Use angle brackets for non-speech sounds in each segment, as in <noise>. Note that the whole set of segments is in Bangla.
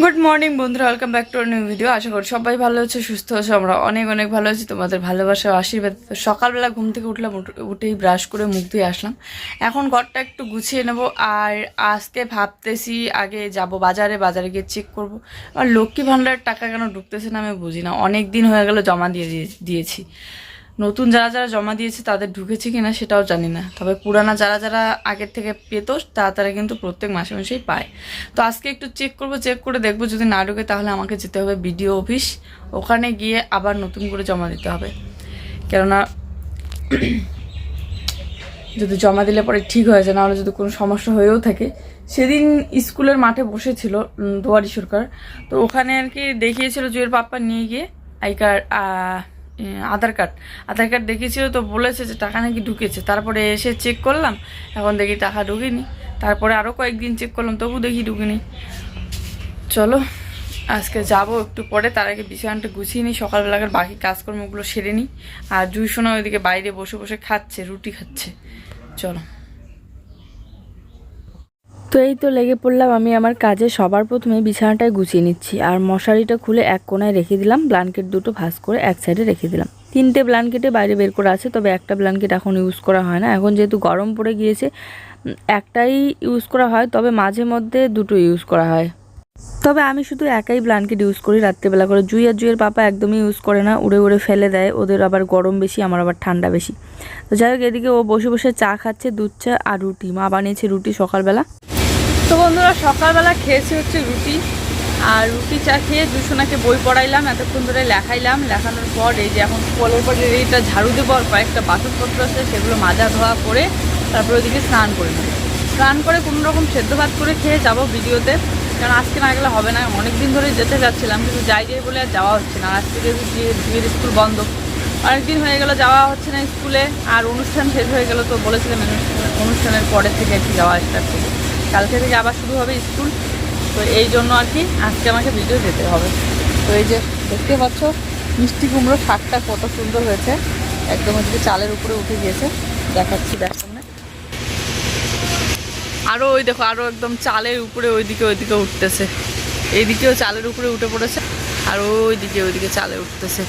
গুড মর্নিং বন্ধুরা welcome back to new video আশা করি সবাই ভালো আছে, সুস্থ আছে, আমরা অনেক অনেক ভালো আছি, তোমাদের ভালোবাসা আশীর্বাদ। সকালবেলা ঘুম থেকে উঠলাম, উঠ- উঠেই ব্রাশ করে মুখ ধুয়ে আসলাম। এখন ঘরটা একটু গুছিয়ে নেব, আর আজকে ভাবতেছি আগে যাব বাজারে বাজারে গিয়ে চেক করব। আর লক্ষ্মী ভাণ্ডারের টাকা কেন ঢুকতেছে না আমি বুঝি না অনেক দিন হয়ে গেল জমা দিয়ে- দিয়েছি। নতুন যারা যারা জমা দিয়েছে তাদের ঢুকেছে কিনা সেটাও জানি না। তবে পুরানা যারা যারা আগের থেকে পেত তারা তারা কিন্তু প্রত্যেক মাসে মাসেই পায়। তো আজকে একটু চেক করব চেক করে দেখব। যদি না ঢুকে তাহলে আমাকে যেতে হবে বিডিও অফিস ওখানে গিয়ে আবার নতুন করে জমা দিতে হবে। কেননা <clears throat> যদি জমা দিলে পরে ঠিক হয়ে যায়, নাহলে যদি কোনো সমস্যা হয়েও থাকে। সেদিন স্কুলের মাঠে বসেছিল দুয়ারি সরকার। তো ওখানে আর কি দেখিয়েছিল জুয়ের পাপ্পা নিয়ে গিয়ে আই আধার কার্ড। আধার কার্ড দেখিয়েছিল তো বলেছে যে টাকা নাকি ঢুকেছে। তারপরে এসে চেক করলাম, এখন দেখি টাকা ঢুকিনি। তারপরে আরও কয়েকদিন চেক করলাম, তবু দেখি ঢুকিনি। চলো, আজকে যাব একটু পরে, তার আগে বিছানাটা গুছিয়ে নিই। সকালবেলাকার বাকি কাজকর্মগুলো সেরে নিই। আর জুই সোনা ওইদিকে বাইরে বসে বসে খাচ্ছে, রুটি খাচ্ছে। চলো। তো এই তো লেগে পড়লাম, আমি আমার কাজে সবার প্রথমে বিছানাটায় গুছিয়ে নিচ্ছি আর মশারিটা খুলে এক কোনায় রেখে দিলাম, ব্ল্যাঙ্কেট দুটো ভাঁজ করে এক সাইডে রেখে দিলাম। তিনটে ব্ল্যাঙ্কেটে বাইরে বের করা আছে, তবে একটা ব্ল্যাঙ্কেট এখন ইউজ করা হয় না। এখন যেহেতু গরম পড়ে গিয়েছে, একটাই ইউজ করা হয়, তবে মাঝে মধ্যে দুটো ইউজ করা হয়। তবে আমি শুধু একাই ব্ল্যাঙ্কেট ইউজ করি, রাত্রেবেলা করে। জুই আর জুইয়ের পাপা একদমই ইউজ করে না, উড়ে উড়ে ফেলে দেয়, ওদের আবার গরম বেশি, আমার আবার ঠান্ডা বেশি। তো যাই হোক, এদিকে ও বসে বসে চা খাচ্ছে, দুধ চা আর রুটি। মা বানিয়েছে রুটি সকালবেলা। তো বন্ধুরা, সকালবেলা খেয়েছি হচ্ছে রুটি। আর রুটি চা খেয়ে দুশোনাকে বই পড়াইলাম, এতক্ষণ ধরে লেখাইলাম। লেখানোর পর এই যে এখন কলের পর এইটা ঝাড়ু দেবো কয়েকটা বাসনপত্র আছে, সেগুলো মাজা ধোয়া করে তারপরে ওইদিকে স্নান করে নেব। স্নান করে কোনো রকম সেদ্ধ ভাত করে খেয়ে যাব ভিডিওতে, কারণ আজকে না গেলে হবে না। অনেক দিন ধরে যেতে যাচ্ছিলাম, কিন্তু যাই যাই বলে আর যাওয়া হচ্ছে না। আজকে যেহেতু বিয়ে- বিয়ের স্কুল বন্ধ। অনেকদিন হয়ে গেল যাওয়া হচ্ছে না স্কুলে, আর অনুষ্ঠান শেষ হয়ে গেল তো বলেছিলাম অনুষ্ঠানের পরে থেকে কি যাওয়া স্টার্ট করব। কালকে থেকে আবার শুরু হবে স্কুল। তো এই জন্য আর কি আজকে আমাকে ভিডিও যেতে হবে। তো এই যে দেখতে পাচ্ছ, মিষ্টি কুমড়ো শাকটা কত সুন্দর হয়েছে। একদম হচ্ছে চালের উপরে উঠে গিয়েছে। দেখাচ্ছি দেখ সামনে। আরও ওই দেখো আরও একদম চালের উপরে ওইদিকে ওইদিকে উঠতেছে। এইদিকেও চালের উপরে উঠে পড়েছে, আর ওইদিকে ওইদিকে চালে উঠতেছে।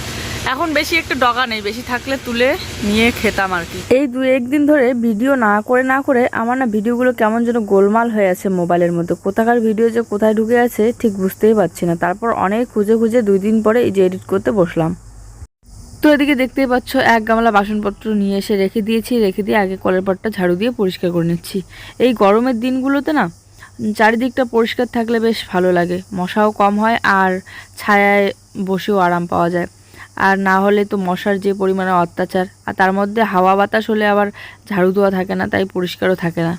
এখন বেশি একটু ডগা নেই, বেশি থাকলে তুলে নিয়ে খেতাম আর কি। এই দু একদিন ধরে ভিডিও না করে না করে আমার না ভিডিওগুলো কেমন যেন গোলমাল হয়ে আছে মোবাইলের মধ্যে। কোথাকার ভিডিও যে কোথায় ঢুকে আছে ঠিক বুঝতেই পারছি না। তারপর অনেক খুঁজে খুঁজে দুই দিন পরে এই যে এডিট করতে বসলাম। তো এদিকে দেখতেই পাচ্ছ, এক গামলা বাসনপত্র নিয়ে এসে রেখে দিয়েছি, রেখে দিয়ে আগে কলের পটটা ঝাড়ু দিয়ে পরিষ্কার করে নিচ্ছি। এই গরমের দিনগুলোতে না চারিদিকটা পরিষ্কার থাকলে বেশ ভালো লাগে। মশাও কম হয় আর ছায়ায় বসেও আরাম পাওয়া যায়। আর না হলে তো মশার যে পরিমাণে অত্যাচার, আর তার মধ্যে হাওয়া বাতাস হলে আবার ঝাড়ু দেওয়া থাকে না, তাই পরিষ্কারও থাকে না।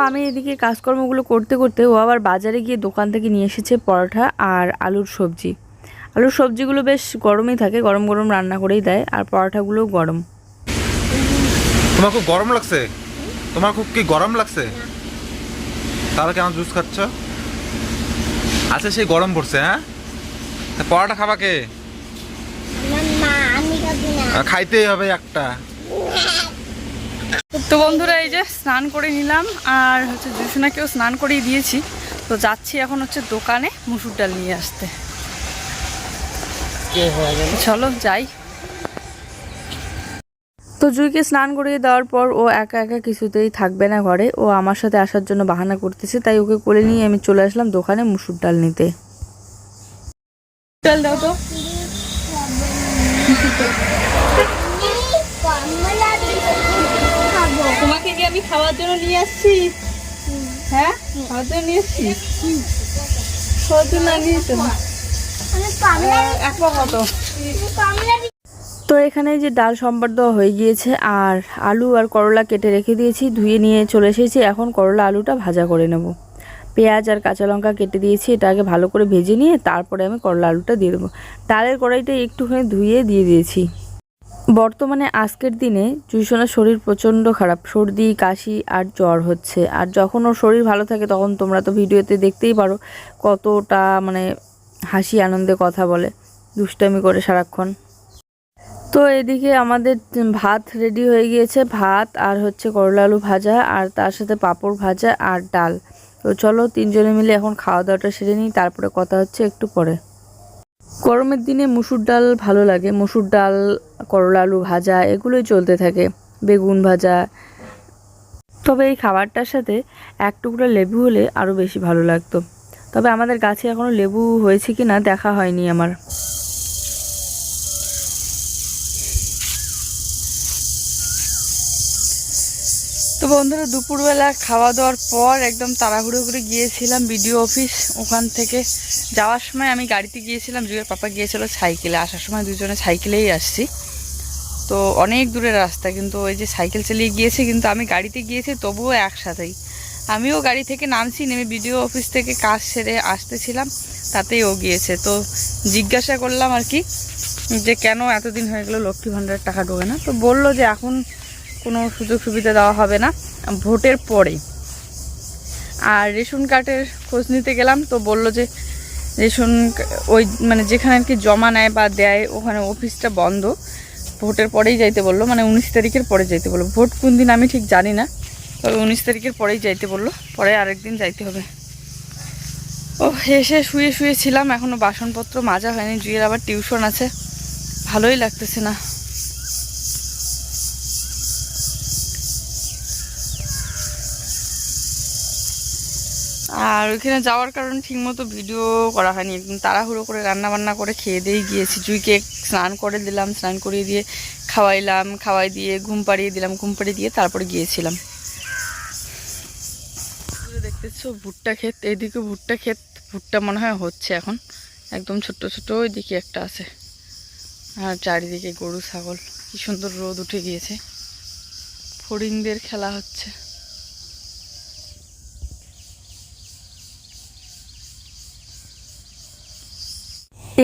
আমি এদিকে কাজকর্মগুলো করতে করতে ও আবার বাজারে গিয়ে দোকান থেকে নিয়ে এসেছে পরোটা আর আলুর সবজি। আলুর সবজিগুলো বেশ গরমই থাকে গরম গরম রান্না করেই দেয় আর পরোটাগুলোও গরম। তোমার খুব গরম লাগছে? তোমার খুব কি গরম লাগছে? তাহলে কেন জুস খাচ্ছ? আচ্ছা সেই গরম পড়ছে হ্যাঁ? তা পরোটা খাবা কে? মাম্মা আমি খাবি না। আহ, খাইতেই হবে একটা। তো বন্ধুরা এই যে স্নান করে নিলাম আর হচ্ছে জুসুনাকেও স্নান করেই দিয়েছি। তো যাচ্ছি এখন হচ্ছে দোকানে মুসুর ডাল নিয়ে আসতে। চলো যাই। তো জুইকে স্নান করিয়ে দেওয়ার পর ও একা একা কিছুতেই থাকবে না ঘরে। ও আমার সাথে আসার জন্য বাহানা করতেছে তাই ওকে কোলে নিয়ে আমি চলে আসলাম দোকানে মুসুর ডাল নিতে। ডাল দাও তো। খাব তোমাকে কি আমি খাওয়ার জন্য নিয়ে আসছি। হ্যাঁ? খাওয়ার জন্য নিয়ে আসছি? খাওয়ার জন্য কত তো এখানে যে ডাল সম্বার দেওয়া হয়ে গিয়েছে আর আলু আর করলা কেটে রেখে দিয়েছি ধুয়ে নিয়ে চলে এসেছি। এখন করলা আলুটা ভাজা করে নেব। পেঁয়াজ আর কাঁচা লঙ্কা কেটে দিয়েছি এটা আগে ভালো করে ভেজে নিয়ে তারপরে আমি করলা আলুটা দিয়ে দেবো। ডালের কড়াইটা একটুখানি ধুয়ে দিয়ে দিয়েছি। বর্তমানে আজকের দিনে জুইসোনার শরীর প্রচণ্ড খারাপ, সর্দি, কাশি আর জ্বর হচ্ছে। আর যখন ওর শরীর ভালো থাকে তখন তোমরা তো ভিডিওতে দেখতেই পারো কতটা মানে হাসি, আনন্দে কথা বলে, দুষ্টামি করে সারাক্ষণ। তো এদিকে আমাদের ভাত রেডি হয়ে গিয়েছে, ভাত আর হচ্ছে করলা আলু ভাজা আর তার সাথে পাঁপড় ভাজা আর ডাল। তো চলো তিনজনে মিলে এখন খাওয়া দাওয়াটা সেরে নিই, তারপরে কথা হচ্ছে একটু পরে। গরমের দিনে মুসুর ডাল ভালো লাগে। মুসুর ডাল, করলা, আলু ভাজা, এগুলোই চলতে থাকে। বেগুন ভাজা। তবে এই খাবারটার সাথে এক টুকরো লেবু হলে আরও বেশি ভালো লাগতো। তবে আমাদের গাছে এখনও লেবু হয়েছে কি না দেখা হয়নি আমার। বন্ধুরা, দুপুরবেলা খাওয়া দাওয়ার পর একদম তাড়াহুড়ো করে গিয়েছিলাম বিডিও অফিস। ওখান থেকে যাওয়ার সময় আমি গাড়িতে গিয়েছিলাম জুয়ের পাপা গিয়েছিল সাইকেলে। আসার সময় দুজনে সাইকেলেই আসছি। তো অনেক দূরের রাস্তা, কিন্তু ওই যে সাইকেল চালিয়ে গিয়েছে, কিন্তু আমি গাড়িতে গিয়েছি, তবুও একসাথেই। আমিও গাড়ি থেকে নামছি, নেমে বিডিও অফিস থেকে কাজ সেরে আসতেছিলাম, তাতেই ও গিয়েছে। তো জিজ্ঞাসা করলাম আর কি, যে কেন এতদিন হয়ে গেলো, লক্ষ্মী ভাণ্ডারের টাকা ঢোকে না? তো বলল যে এখন কোনো সুযোগ সুবিধা দেওয়া হবে না ভোটের পরে। আর রেশন কার্ডের খোঁজ নিতে গেলাম তো বলল যে রেশন ওই মানে যেখানে আর কি জমা নেয় বা দেয় ওখানে অফিসটা বন্ধ। ভোটের পরেই যাইতে বলল মানে উনিশ তারিখের পরে যাইতে বলল। ভোট কোন দিন আমি ঠিক জানি না, তবে উনিশ তারিখের পরেই যাইতে বলল। পরে আরেকদিন যাইতে হবে। ও, এসে শুয়ে শুয়ে ছিলাম এখনও বাসনপত্র মাজা হয়নি, জুয়ের আবার টিউশন আছে। ভালোই লাগতেছে না। আর ওইখানে যাওয়ার কারণে ঠিকমতো ভিডিও করা হয়নি। একদম তাড়াহুড়ো করে রান্না বান্না করে খেয়ে দিয়েই গিয়েছি। জুইকে স্নান করে দিলাম, স্নান করিয়ে দিয়ে খাওয়াইলাম, খাওয়াই দিয়ে ঘুম পাড়িয়ে দিলাম, ঘুম পাড়িয়ে দিয়ে তারপরে গিয়েছিলাম। দেখতেছো ভুট্টা ক্ষেত, এইদিকে ভুট্টা ক্ষেত, ভুট্টা মনে হয় হচ্ছে এখন। একদম ছোট্ট ছোট ওইদিকে একটা আছে। আর চারিদিকে গরু, ছাগল। কি সুন্দর রোদ উঠে গিয়েছে। ফড়িংদের খেলা হচ্ছে।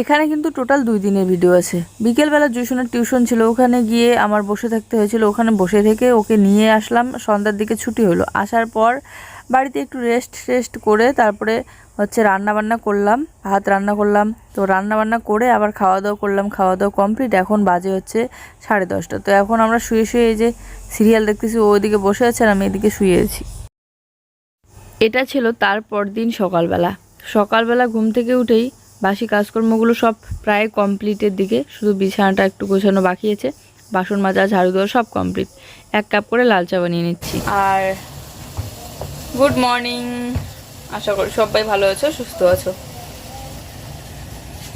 এখানে কিন্তু টোটাল দুই দিনের ভিডিও আছে। বিকেলবেলা জুসনের টিউশন ছিল, ওখানে গিয়ে আমার বসে থাকতে হয়েছিল, ওখানে বসে থেকে ওকে নিয়ে আসলাম, সন্ধ্যার দিকে ছুটি হলো। আসার পর বাড়িতে একটু রেস্ট রেস্ট করে তারপরে হচ্ছে রান্না বান্না করলাম, ভাত রান্না করলাম। তো রান্না বান্না করে আবার খাওয়া দাওয়া করলাম খাওয়া দাওয়া কমপ্লিট এখন বাজে হচ্ছে সাড়ে দশটা। তো এখন আমরা শুয়ে শুয়ে এই যে সিরিয়াল দেখতেছি ওইদিকে বসে আছে আর আমি এদিকে শুয়ে আছি। এটা ছিল তারপর দিন সকালবেলা। সকালবেলা ঘুম থেকে উঠেই বাসি কাজকর্মগুলো সব প্রায় কমপ্লিটের দিকে, শুধু বিছানাটা একটু গোছানো বাকি আছে। বাসন মাজা, ঝাড়ু দেওয়া সব কমপ্লিট এক কাপ করে লাল চা বানিয়ে নিচ্ছি। আর গুড মর্নিং আশা করি সবাই ভালো আছো, সুস্থ আছো।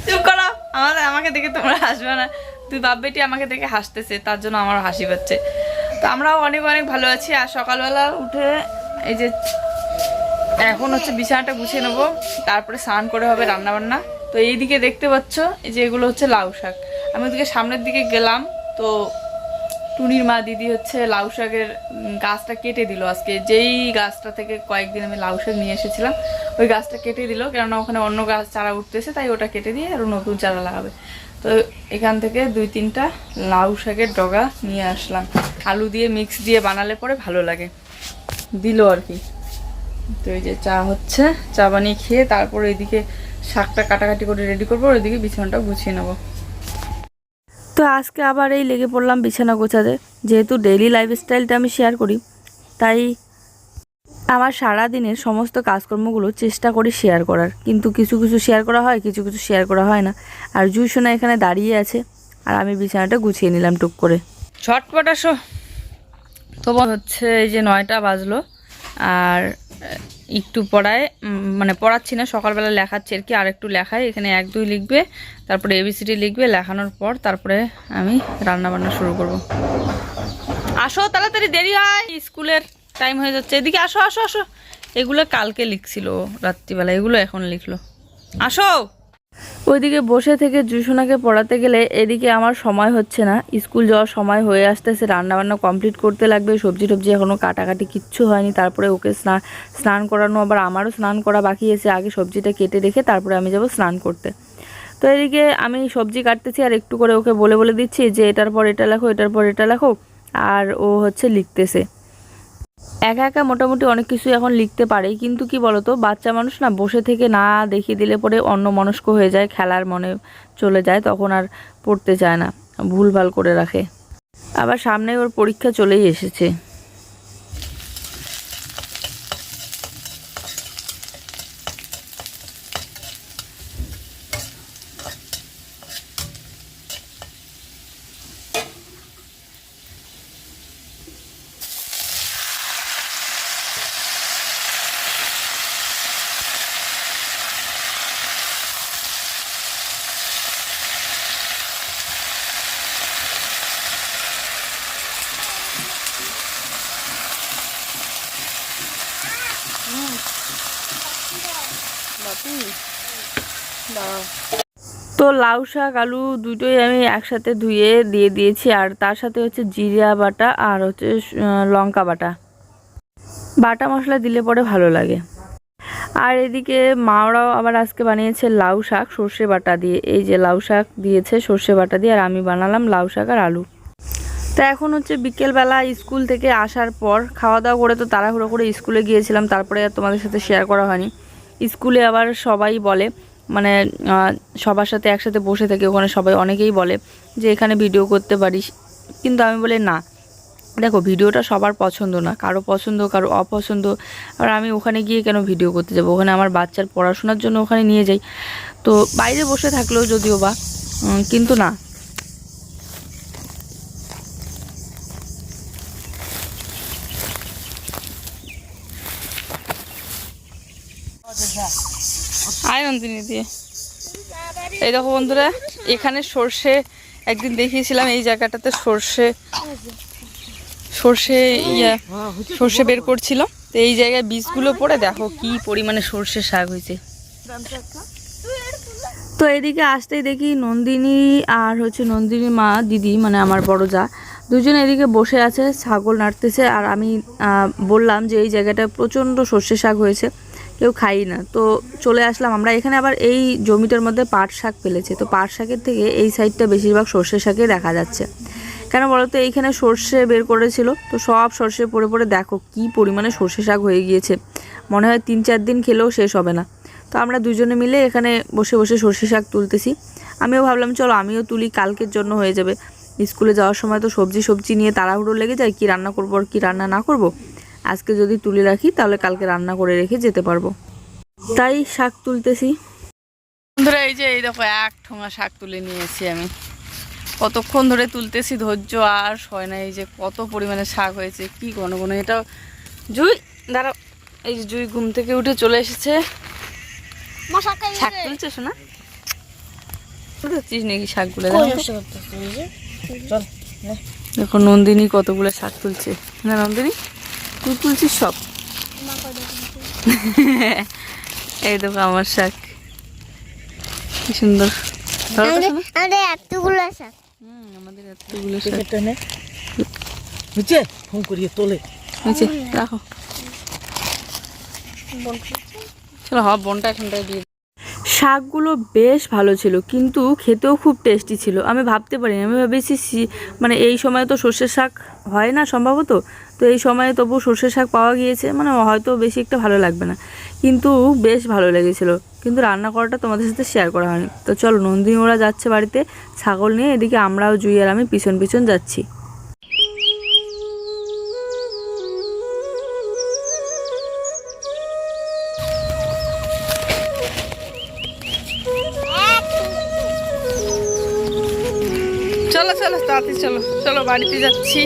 চুপ করো আমার আমাকে দেখে তোমরা হাসবে না। তুই বাপ বেটি আমাকে দেখে হাসতেছে, তার জন্য আমার হাসি পাচ্ছে। তো আমরাও অনেক অনেক ভালো আছি, আর সকালবেলা উঠে এই যে এখন হচ্ছে বিছানাটা গুছিয়ে নেব, তারপরে স্নান করে হবে রান্না বান্না তো এইদিকে দেখতে পাচ্ছ যে এগুলো হচ্ছে লাউ শাক। আমি ওদিকে সামনের দিকে গেলাম, তো টুনির মা দিদি হচ্ছে লাউ শাকের গাছটা কেটে দিল আজকে। যেই গাছটা থেকে কয়েকদিন আমি লাউ শাক নিয়ে এসেছিলাম, ওই গাছটা কেটে দিল, কেননা ওখানে অন্য গাছ চারা উঠতেছে, তাই ওটা কেটে দিয়ে আরও নতুন চারা লাগাবে। তো এখান থেকে দুই তিনটা লাউ শাকের ডগা নিয়ে আসলাম। আলু দিয়ে মিক্স দিয়ে বানালে পরে ভালো লাগে। দিল আর কি। তো এই যে চা হচ্ছে চা বানিয়ে খেয়ে তারপর এদিকে শাকটা কাটাকাটি করে রেডি করব আর ওইদিকে বিছানাটা গুছিয়ে নেব। তো আজকে আবার এই লেগে পড়লাম বিছানা গোছাতে যেহেতু ডেইলি লাইফস্টাইলটা আমি শেয়ার করি তাই আমার সারা দিনের সমস্ত কাজকর্মগুলো চেষ্টা করি শেয়ার করার। কিন্তু কিছু কিছু শেয়ার করা হয় কিছু কিছু শেয়ার করা হয় না। আর জুই সোনা এখানে দাঁড়িয়ে আছে আর আমি বিছানাটা গুছিয়ে নিলাম টুক করে। ছটপট আসো। তো হচ্ছে এই যে নয়টা বাজলো আর একটু পড়ায় মানে পড়াচ্ছি না, সকালবেলা লেখাচ্ছি আর কি, আর একটু লেখায়। এখানে এক দুই লিখবে, তারপরে এবিসিডি লিখবে, লেখানোর পর তারপরে আমি রান্না বান্না শুরু করব। আসো, তাড়াতাড়ি দেরি হয়। স্কুলের টাইম হয়ে যাচ্ছে, এদিকে আসো আসো আসো। এগুলো কালকে লিখছিল রাত্রিবেলা, এগুলো এখন লিখলো। আসো। ওইদিকে বসে থেকে জুসোনাকে পড়াতে গেলে এদিকে আমার সময় হচ্ছে না। স্কুল যাওয়ার সময় হয়ে আসতেছে, রান্নাবান্না কমপ্লিট করতে লাগবে, সবজি টবজি এখনও কাটাকাটি কিচ্ছু হয়নি, তারপরে ওকে স্নান স্নান করানো, আবার আমারও স্নান করা বাকি এসে আগে সবজিটা কেটে রেখে তারপরে আমি যাব স্নান করতে। তো এদিকে আমি সবজি কাটতেছি আর একটু করে ওকে বলে বলে দিচ্ছি যে, এটার পর এটা লেখো, এটার পর এটা লেখো। আর ও হচ্ছে লিখতেছে। একা একা মোটামুটি অনেক কিছু এখন লিখতে পারে, কিন্তু কি বলতো, বাচ্চা মানুষ না বসে থেকে না দেখিয়ে দিলে পরে অন্য মনস্ক হয়ে যায়, খেলার মনে চলে যায়, তখন আর পড়তে চায় না, ভুলভাল করে রাখে। আবার সামনে ওর পরীক্ষা চলেই এসেছে। তো লাউ শাক, আলু দুটোই আমি একসাথে ধুয়ে দিয়ে দিয়েছি, আর তার সাথে হচ্ছে জিরা বাটা আর হচ্ছে লঙ্কা বাটা। বাটা মশলা দিলে পরে ভালো লাগে। আর এদিকে মাওরাও আবার আজকে বানিয়েছে লাউ শাক, সর্ষে বাটা দিয়ে। এই যে লাউ শাক দিয়েছে, সর্ষে বাটা দিয়ে, আর আমি বানালাম লাউ শাক আর আলু। তা এখন হচ্ছে বিকেলবেলা স্কুল থেকে আসার পর, খাওয়া দাওয়া করে তো তাড়াহুড়ো করে স্কুলে গিয়েছিলাম, তারপরে আর তোমাদের সাথে শেয়ার করা হয়নি। স্কুলে আবার সবাই বলে মানে সবার সাথে একসাথে বসে থেকে ওখানে সবাই অনেকেই বলে যে, এখানে ভিডিও করতে পারিস। কিন্তু আমি বলি, না। দেখো ভিডিওটা সবার পছন্দ না, কারও পছন্দ, কারও অপছন্দ। আর আমি ওখানে গিয়ে কেন ভিডিও করতে যাব? ওখানে আমার বাচ্চার পড়াশোনার জন্য ওখানে নিয়ে যাই। তো বাইরে বসে থাকলেও যদিও বা কিন্তু না। আয় নন্দিনী দিয়ে। এই দেখো বন্ধুরা, এখানে সর্ষে, একদিন দেখিয়েছিলাম এই জায়গাটাতে সর্ষে সর্ষে ইয়া, সর্ষে বের করছিল। তো এই জায়গায় বীজগুলো পড়ে, দেখো কি পরিমাণে সর্ষে শাক হয়েছে। তো এদিকে আসতেই দেখি নন্দিনী আর হচ্ছে নন্দিনী মা, দিদি মানে আমার বড় যা, দুজন এদিকে বসে আছে, ছাগল নাড়তেছে। আর আমি বললাম যে এই জায়গাটা প্রচণ্ড সর্ষে শাক হয়েছে। কেউ খাই না। তো চলে আসলাম আমরা। এখানে আবার এই জমিটার মধ্যে পাট শাক ফেলেছে। তো পাট শাকের থেকে এই সাইডটা বেশিরভাগ সর্ষে শাকে দেখা যাচ্ছে। কেন বলো তো এইখানে সর্ষে বের করেছিল। তো সব সর্ষে পড়ে পড়ে দেখো কি পরিমাণে সর্ষে শাক হয়ে গিয়েছে। মনে হয় তিন চার দিন খেলেও শেষ হবে না। তো আমরা দুজনে মিলে এখানে বসে বসে সর্ষে শাক তুলতেছি। আমিও ভাবলাম, চলো আমিও তুলি, কালকের জন্য হয়ে যাবে। স্কুলে যাওয়ার সময় তো সবজি সবজি নিয়ে তাড়াহুড়ো লেগে যায়। কি রান্না করব আর কী রান্না না করব? আজকে যদি তুলে রাখি তাহলে কালকে রান্না করে রেখে যেতে পারব। তাই শাক তুলতেছি। বন্ধুরা এই যে এই দেখো এক ঠোঙা শাক তুলে নিয়েছি আমি। কতক্ষণ ধরে তুলতেছি ধৈর্য আর হয় না এই যে কত পরিমাণে শাক হয়েছে কি ঘন ঘন এটা জুই দাঁড়াও এই যে জুই ঘুম থেকে উঠে চলে এসেছে। শাক তুলছে শোনা নাকি শাকগুলো দেখো নন্দিনী কতগুলো শাক তুলছে। না নন্দিনী? তুই তুলছিস সব? <laughs> এই দেখো আমার শাক। কি সুন্দর। আমাদের এতগুলো আছে হুম, আমাদের এতগুলো শাক। বুঝছে ফোন করিয়ে তোলে। রাখো। চলো হব বনটা এখানটায় দিয়ে শাকগুলো বেশ ভালো ছিল, কিন্তু খেতেও খুব টেস্টি ছিল। আমি ভাবতে পারিনি, আমি ভেবেছি মানে এই সময় তো সর্ষের শাক হয় না সম্ভবত, তো এই সময়ে তবু সর্ষের শাক পাওয়া গিয়েছে মানে হয়তো বেশি একটা ভালো লাগবে না। কিন্তু বেশ ভালো লেগেছিলো, কিন্তু রান্না করাটা তোমাদের সাথে শেয়ার করা হয়নি। তো চলো নন্দিনী ওরা যাচ্ছে বাড়িতে, ছাগল নিয়ে, এদিকে আমরাও, জুই আর আমি পিছন পিছন যাচ্ছি। চলো চলো, তাড়াতাড়ি চলো চলো, বাড়িতে যাচ্ছি।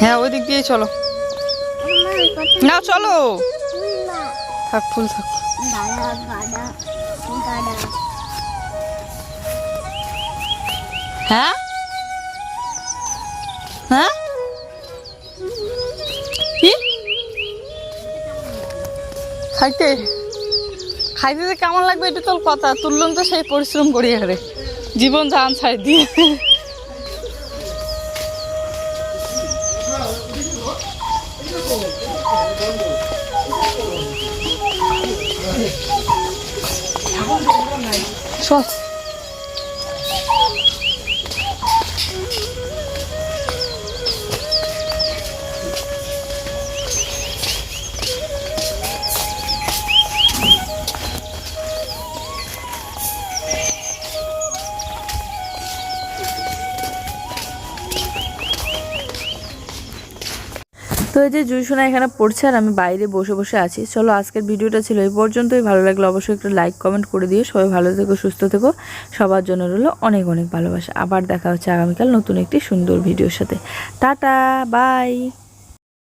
হ্যাঁ ওই দিক দিয়ে চলো। না চলো। থাক, ফুল থাক। হ্যাঁ? হ্যাঁ? কি? খাইতে? খাইতে যে কেমন লাগবে এটা তো কথা, তুললাম তো সেই পরিশ্রম করি হারে জীবন জান ছাই দিয়ে। সব এই যে জুইসোনা এখানে পড়ছে আর আমি বাইরে বসে বসে আছি। চলো আজকের ভিডিওটা ছিল এই পর্যন্তই। ভালো লাগল অবশ্যই একটু লাইক কমেন্ট করে দিও। সবাই ভালো থেকো, সুস্থ থেকো। সবার জন্য রইল অনেক অনেক ভালোবাসা। আবার দেখা হচ্ছে আগামীকাল নতুন একটি সুন্দর ভিডিওর সাথে। Tata bye